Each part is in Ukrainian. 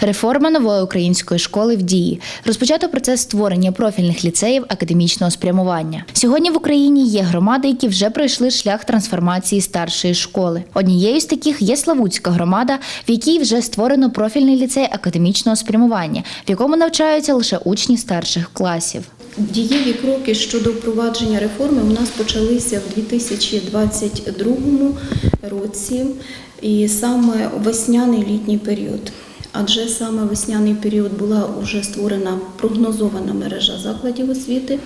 Реформа нової української школи в дії. Розпочато процес створення профільних ліцеїв академічного спрямування. Сьогодні в Україні є громади, які вже пройшли шлях трансформації старшої школи. Однією з таких є Славутська громада, в якій вже створено профільний ліцей академічного спрямування, в якому навчаються лише учні старших класів. Дієві кроки щодо впровадження реформи у нас почалися в 2022 році, і саме весняний літній період. Адже саме весняний період була вже створена прогнозована мережа закладів освіти,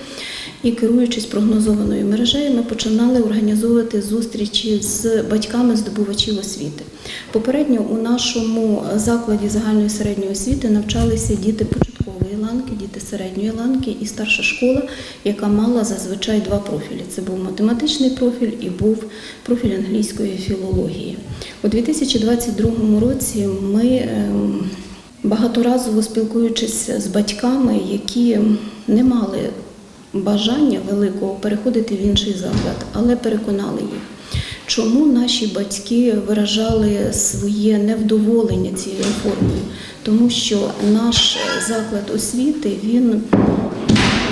і керуючись прогнозованою мережею, ми починали організовувати зустрічі з батьками здобувачів освіти. Попередньо у нашому закладі загальної середньої освіти навчалися діти початкової ланки, діти середньої ланки і старша школа, яка мала зазвичай два профілі. Це був математичний профіль і був профіль англійської філології. У 2022 році ми ем, багаторазово спілкуючись з батьками, які не мали бажання великого переходити в інший заклад, але переконали їх. Чому наші батьки виражали своє невдоволення цією реформою? Тому що наш заклад освіти він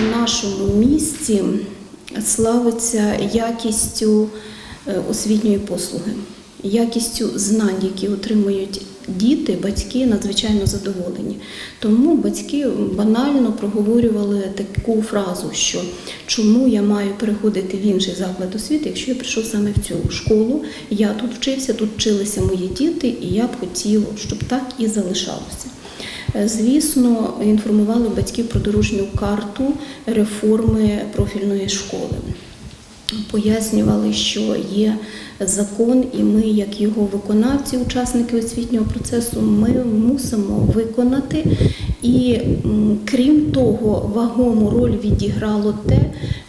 у нашому місті славиться якістю е, освітньої послуги, якістю знань, які отримують діти, батьки надзвичайно задоволені. Тому батьки банально проговорювали таку фразу, що чому я маю переходити в інший заклад освіти, якщо я прийшов саме в цю школу, я тут вчився, тут вчилися мої діти, і я б хотів, щоб так і залишалося. Е, Звісно, інформували батьків про дорожню карту реформи профільної школи. Пояснювали, що є закон, і ми, як його виконавці, учасники освітнього процесу, ми мусимо виконати. І крім того, вагому роль відіграло те,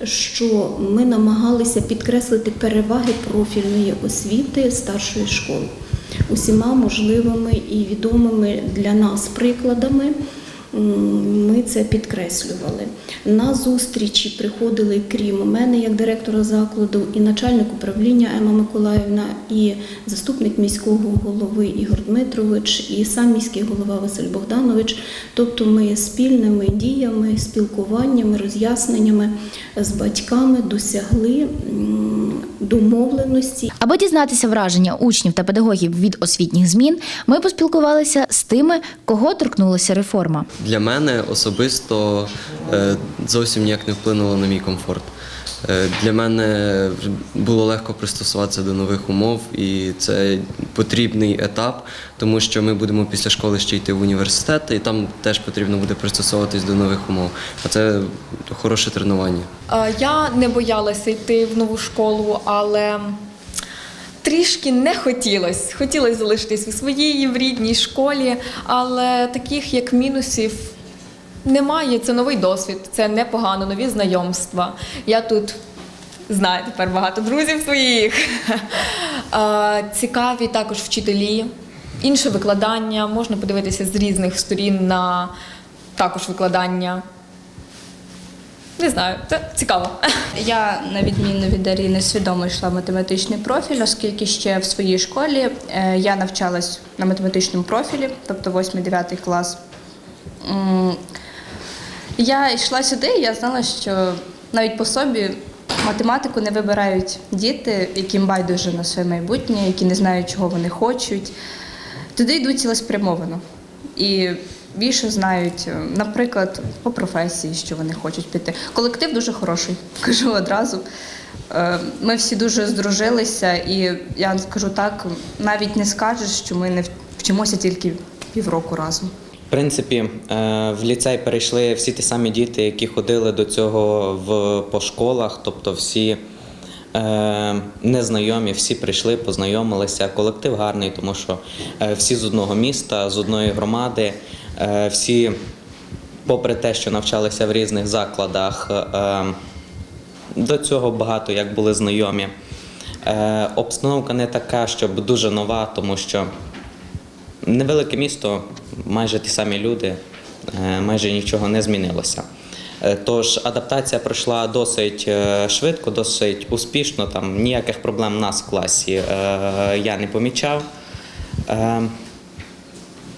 що ми намагалися підкреслити переваги профільної освіти старшої школи усіма можливими і відомими для нас прикладами. Ми це підкреслювали. На зустрічі приходили, крім мене, як директора закладу, і начальник управління Ема Миколаївна, і заступник міського голови Ігор Дмитрович, і сам міський голова Василь Богданович. Тобто ми спільними діями, спілкуваннями, роз'ясненнями з батьками досягли домовленості Аби дізнатися враження учнів та педагогів від освітніх змін, ми поспілкувалися з тими, кого торкнулася реформа. Для мене особисто е, зовсім ніяк не вплинуло на мій комфорт. Е, Для мене було легко пристосуватися до нових умов, і це потрібний етап, тому що ми будемо після школи ще йти в університет, і там теж потрібно буде пристосовуватись до нових умов. А це хороше тренування. Е, Я не боялася йти в нову школу, але трішки не хотілося. Хотілося залишитись у своїй в рідній школі, але таких як мінусів немає. Це новий досвід, це непогано, нові знайомства. Я тут знаю тепер багато друзів своїх. Цікаві також вчителі, інше викладання. Можна подивитися з різних сторін на також викладання. Не знаю, це цікаво. Я, на відміну від Аріни, свідомо йшла в математичний профіль, оскільки ще в своїй школі е, я навчалась на математичному профілі, тобто 8-9 клас. Я йшла сюди, я знала, що навіть по собі математику не вибирають діти, яким байдуже на своє майбутнє, які не знають, чого вони хочуть. Туди йдуть цілеспрямовано. І більше знають, е, наприклад, по професії, що вони хочуть піти. Колектив дуже хороший, кажу одразу. Е, Ми всі дуже здружилися, і я скажу так, навіть не скажеш, що ми не вчимося тільки півроку разом. Принципі, е, в ліцей перейшли всі ті самі діти, які ходили до цього в, по школах, тобто всі е, незнайомі, всі прийшли, познайомилися. Колектив гарний, тому що е, всі з одного міста, з одної громади, всі, попри те, що навчалися в різних закладах, до цього багато як були знайомі. Обстановка не така, щоб дуже нова, тому що Невелике місто, майже ті самі люди, е, майже нічого не змінилося. Е, Тож адаптація пройшла досить е, швидко, досить успішно. Там ніяких проблем в нас в класі я не помічав.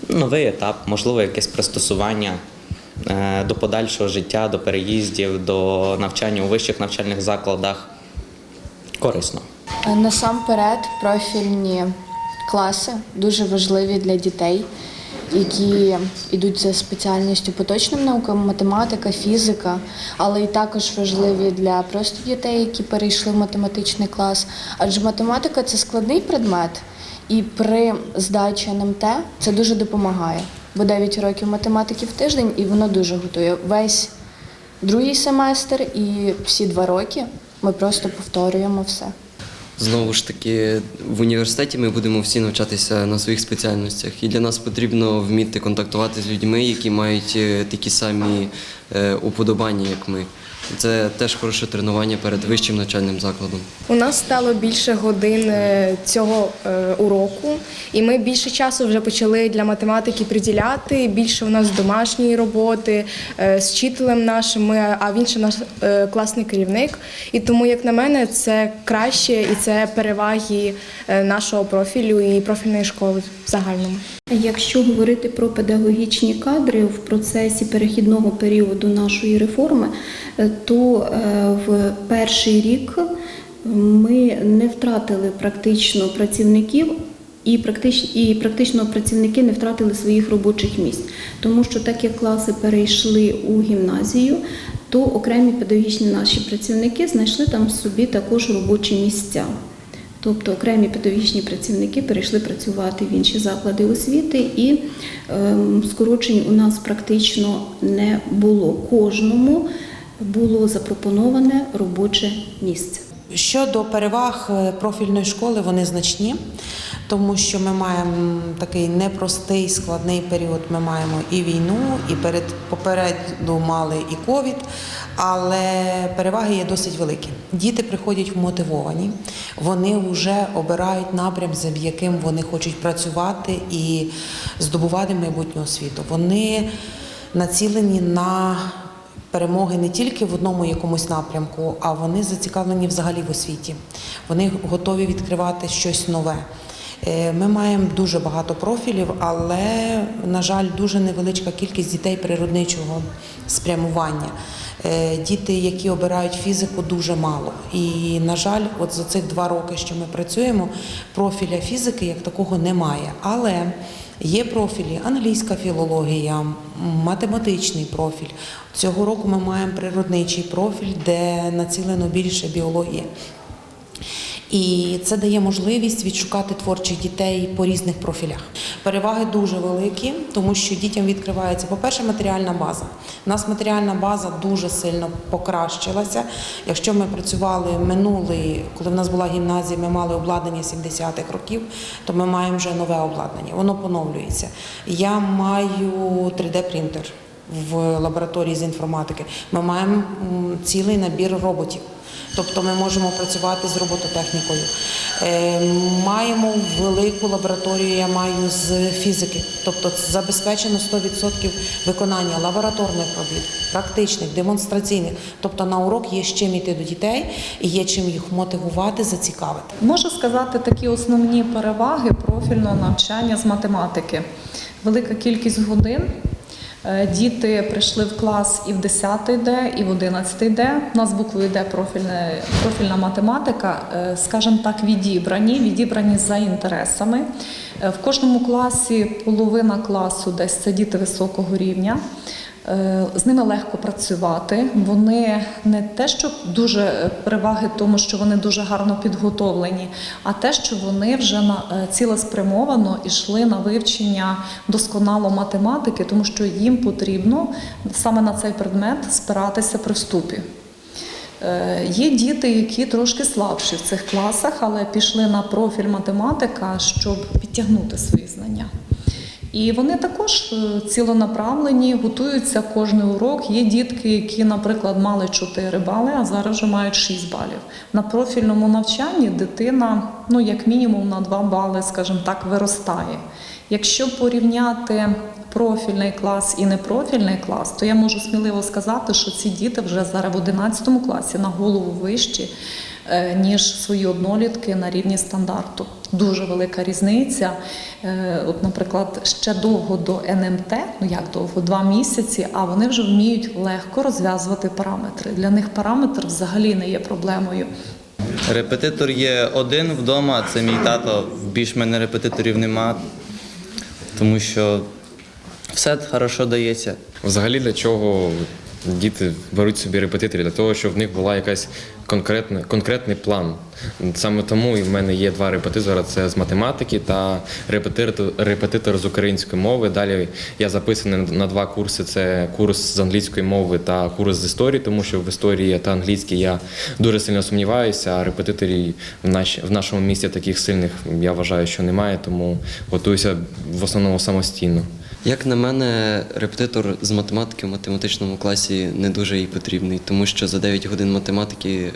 Новий етап, можливо, якесь пристосування до подальшого життя, до переїздів, до навчання у вищих навчальних закладах. Корисно. Насамперед, профільні класи дуже важливі для дітей, які йдуть за спеціальністю поточним наукам, математика, фізика, але і також важливі для просто дітей, які перейшли в математичний клас. Адже математика це складний предмет, і при здачі НМТ це дуже допомагає. Бо 9 років математики в тиждень, і воно дуже готує. Весь другий семестр і всі два роки ми просто повторюємо все. Знову ж таки, в університеті ми будемо всі навчатися на своїх спеціальностях, і для нас потрібно вміти контактувати з людьми, які мають е, такі самі е, уподобання, як ми. Це теж хороше тренування перед вищим навчальним закладом. У нас стало більше годин е, цього е, уроку, і ми більше часу вже почали для математики приділяти. Більше у нас домашньої роботи е, з вчителем нашим, а він ще наш класний керівник. І тому, як на мене, це краще і це переваги нашого профілю і профільної школи в загальному. Якщо говорити про педагогічні кадри в процесі перехідного періоду нашої реформи, е, то е, в перший рік ми не втратили практично працівників. І практично, і практично працівники не втратили своїх робочих місць, тому що так як класи перейшли у гімназію, то окремі педагогічні наші працівники знайшли там собі також робочі місця. Тобто окремі педагогічні працівники перейшли працювати в інші заклади освіти, і ем, скорочень у нас практично не було. Кожному було запропоноване робоче місце. Щодо переваг е, профільної школи, вони значні, тому що ми маємо такий непростий складний період. Ми маємо і війну, і перед попереду мали і ковід, але переваги є досить великі. Діти приходять вмотивовані, вони вже обирають напрям, за яким вони хочуть працювати і здобувати майбутню освіту. Вони націлені на перемоги не тільки в одному якомусь напрямку, а вони зацікавлені взагалі в освіті. Вони готові відкривати щось нове. Е, Ми маємо дуже багато профілів, але, на жаль, дуже невеличка кількість дітей природничого спрямування. Е, Діти, які обирають фізику, дуже мало. І, на жаль, от за цих два роки, що ми працюємо, профіля фізики як такого немає. Але Є профілі англійська філологія, математичний профіль. Цього року ми маємо природничий профіль, де націлено більше біології. І це дає можливість відшукати творчих дітей по різних профілях. Переваги дуже великі, тому що дітям відкривається, по-перше, матеріальна база. У нас матеріальна база дуже сильно покращилася. Якщо ми працювали минулий, коли в нас була гімназія, ми мали обладнання 70-х років, то ми маємо вже нове обладнання, воно поновлюється. Я маю 3D-принтер в лабораторії з інформатики. Ми маємо цілий набір роботів. Тобто ми можемо працювати з робототехнікою. Е, Маємо велику лабораторію, я маю з фізики. Тобто забезпечено 100% виконання лабораторних робіт, практичних, демонстраційних. Тобто на урок є з чим йти до дітей і є чим їх мотивувати, зацікавити. Можу сказати такі основні переваги профільного навчання з математики. Велика кількість годин. Е, Діти прийшли в клас і в 10 Д, і в 11 Д. У нас буквою Д профільна, профільна математика, е, скажімо так, відібрані, відібрані за інтересами. Е, В кожному класі половина класу десь це діти високого рівня. Е, З ними легко працювати. Вони не те, що дуже е, переваги тому, що вони дуже гарно підготовлені, а те, що вони вже на е, цілеспрямовано йшли на вивчення досконало математики, тому що їм потрібно саме на цей предмет спиратися при вступі. Є діти, які трошки слабші в цих класах, але пішли на профіль математика, щоб підтягнути свої знання. І вони також е, цілонаправлені, готуються кожний урок. Є дітки, які, наприклад, мали 4 бали, а зараз вже мають 6 балів. На профільному навчанні дитина, ну як мінімум, на 2 бали, скажімо так, виростає. Якщо порівняти профільний клас і непрофільний клас, то я можу сміливо сказати, що ці діти вже зараз в 11 класі на голову вищі. Е, ніж свої однолітки на рівні стандарту. Дуже велика різниця. Е, От, наприклад, ще довго до НМТ, ну як довго, два місяці, а вони вже вміють легко розв'язувати параметри. Для них параметр взагалі не є проблемою. Репетитор є один вдома, це мій тато. Більш мене репетиторів нема, тому що все хорошо дається. Взагалі для чого діти беруть собі репетиторів? Для того, щоб в них була якась конкретна, конкретний план. Саме тому в мене є два репетитора: це з математики та репетитор, репетитор з української мови. Далі я записаний на два курси: це курс з англійської мови та курс з історії, тому що в історії та англійській я дуже сильно сумніваюся, а репетиторів в, наш, в нашому місті таких сильних я вважаю, що немає, тому готуюся в основному самостійно. Як на мене, репетитор з математики в математичному класі не дуже і потрібний, тому що за 9 годин математики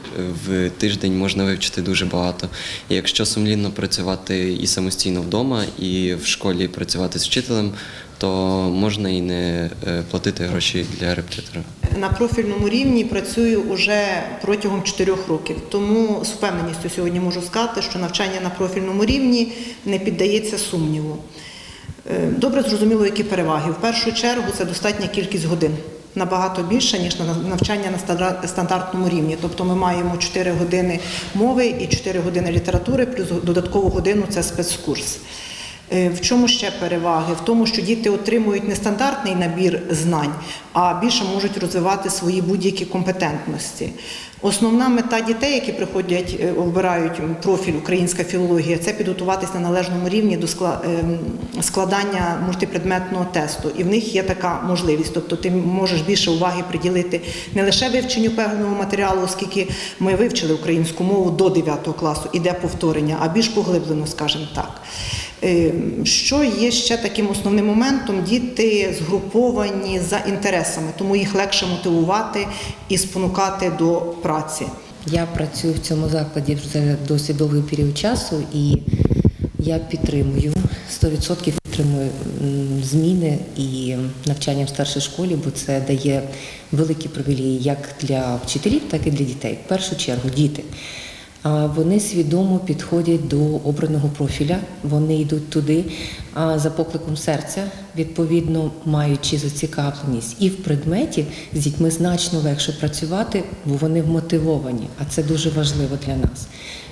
в тиждень можна вивчити дуже багато. І якщо сумлінно працювати і самостійно вдома, і в школі працювати з вчителем, то можна і не е, платити гроші для репетитора. На профільному рівні працюю уже протягом 4 років. Тому з впевненістю сьогодні можу сказати, що навчання на профільному рівні не піддається сумніву. Е, Добре зрозуміло, які переваги. В першу чергу це достатня кількість годин. Набагато більше, ніж на навчання на стандар- стандартному рівні. Тобто ми маємо 4 години мови і 4 години літератури, плюс додаткову годину це спецкурс. Е, В чому ще переваги? В тому, що діти отримують не стандартний набір знань, а більше можуть розвивати свої будь-які компетентності. Основна мета дітей, які приходять, е, обирають профіль українська філологія, це підготуватись на належному рівні до ем, складання мультипредметного тесту. І в них є така можливість. Тобто ти можеш більше уваги приділити не лише вивченню певного матеріалу, оскільки ми вивчили українську мову до 9 класу, іде повторення, а більш поглиблено, скажімо так. Е, Що є ще таким основним моментом? Діти згруповані за інтересами, тому їх легше мотивувати і спонукати до праці. Я працюю в цьому закладі вже досить довгий період часу, і я підтримую 100% підтримую зміни і навчання в старшій школі, бо це дає великі привілеї як для вчителів, так і для дітей. В першу чергу діти. Вони свідомо підходять до обраного профіля, вони йдуть туди за покликом серця, відповідно маючи зацікавленість і в предметі з дітьми значно легше працювати, бо вони вмотивовані, а це дуже важливо для нас.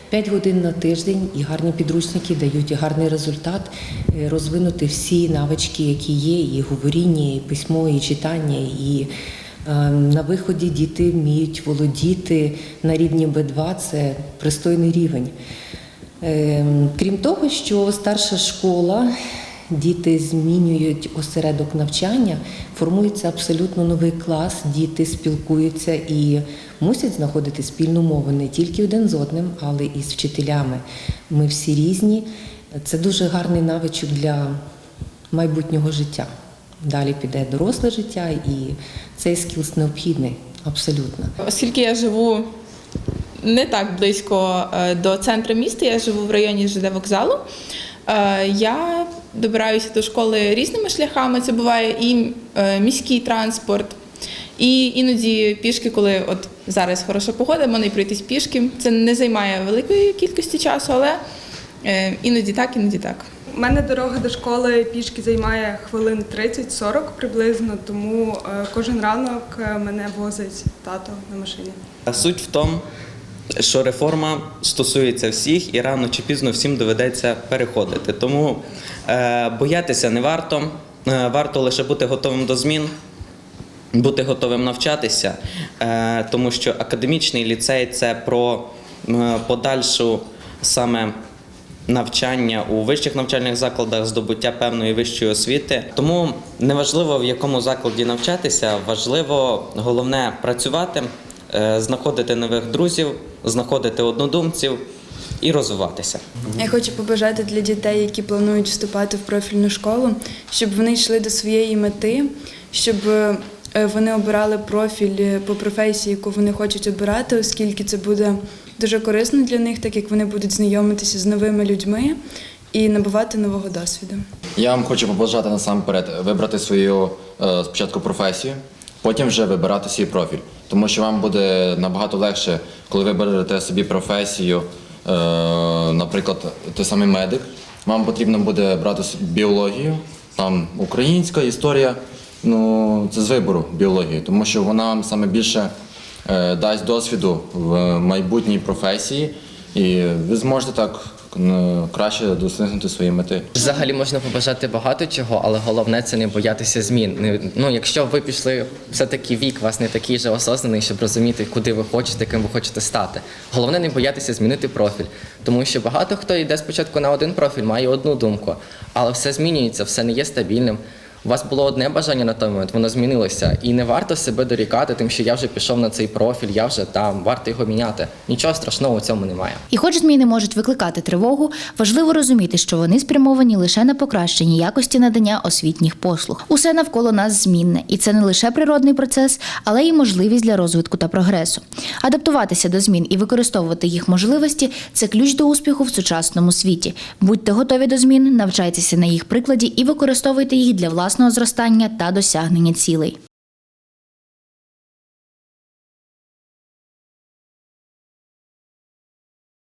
П'ять годин на тиждень і гарні підручники дають гарний результат, е, розвинути всі навички, які є, і говоріння, і письмо, і читання, і На виході діти вміють володіти на рівні Б2, це пристойний рівень. Е, Крім того, що старша школа, діти змінюють осередок навчання, формується абсолютно новий клас, діти спілкуються і мусять знаходити спільну мову не тільки один з одним, але і з вчителями. Ми всі різні. Це дуже гарний навичок для майбутнього життя. Далі піде доросле життя, і цей скілс необхідний абсолютно. Оскільки я живу не так близько е, до центру міста, я живу в районі ЖД вокзалу. е, Я добираюся до школи різними шляхами. Це буває і е, міський транспорт, і іноді пішки, коли от зараз хороша погода, можна і пройтись пішки. Це не займає великої кількості часу, але іноді так, іноді так. У мене дорога до школи пішки займає хвилин 30-40 приблизно, тому е, кожен ранок е, мене возить тато на машині. Суть в тому, що реформа стосується всіх і рано чи пізно всім доведеться переходити. Тому е, боятися не варто. Е, варто лише бути готовим до змін, бути готовим навчатися, е, тому що академічний ліцей це про е, подальшу саме. Навчання у вищих навчальних закладах, здобуття певної вищої освіти. Тому неважливо в якому закладі навчатися, важливо головне працювати, е, знаходити нових друзів, знаходити однодумців і розвиватися. Я хочу побажати для дітей, які планують вступати в профільну школу, щоб вони йшли до своєї мети, щоб е, вони обирали профіль е, по професії, яку вони хочуть обирати, оскільки це буде дуже корисно для них, так як вони будуть знайомитися з новими людьми і набувати нового досвіду. Я вам хочу побажати насамперед вибрати свою е, спочатку професію, потім вже вибирати свій профіль. Тому що вам буде набагато легше, коли ви берете собі професію, е, наприклад, той самий медик. Вам потрібно буде брати біологію, там українська історія. Ну, це з вибору біології, тому що вона вам саме більше дасть досвіду в майбутній професії, і ви зможете так е, краще досягнути своєї мети. Взагалі можна побажати багато чого, але головне це не боятися змін. Ну, якщо ви пішли, все-таки вік вас не такий же осознаний, щоб розуміти, куди ви хочете, ким ви хочете стати. Головне не боятися змінити профіль, тому що багато хто йде спочатку на один профіль, має одну думку, але все змінюється, все не є стабільним. У вас було одне бажання на той момент, воно змінилося, і не варто себе дорікати, тим, що я вже пішов на цей профіль, я вже там, варто його міняти. Нічого страшного у цьому немає. І хоч зміни можуть викликати тривогу, важливо розуміти, що вони спрямовані лише на покращення якості надання освітніх послуг. Усе навколо нас змінне, і це не лише природний процес, але й можливість для розвитку та прогресу. Адаптуватися до змін і використовувати їх можливості це ключ до успіху в сучасному світі. Будьте готові до змін, навчайтеся на їх прикладі і використовуйте їх для власного зростання та досягнення цілей.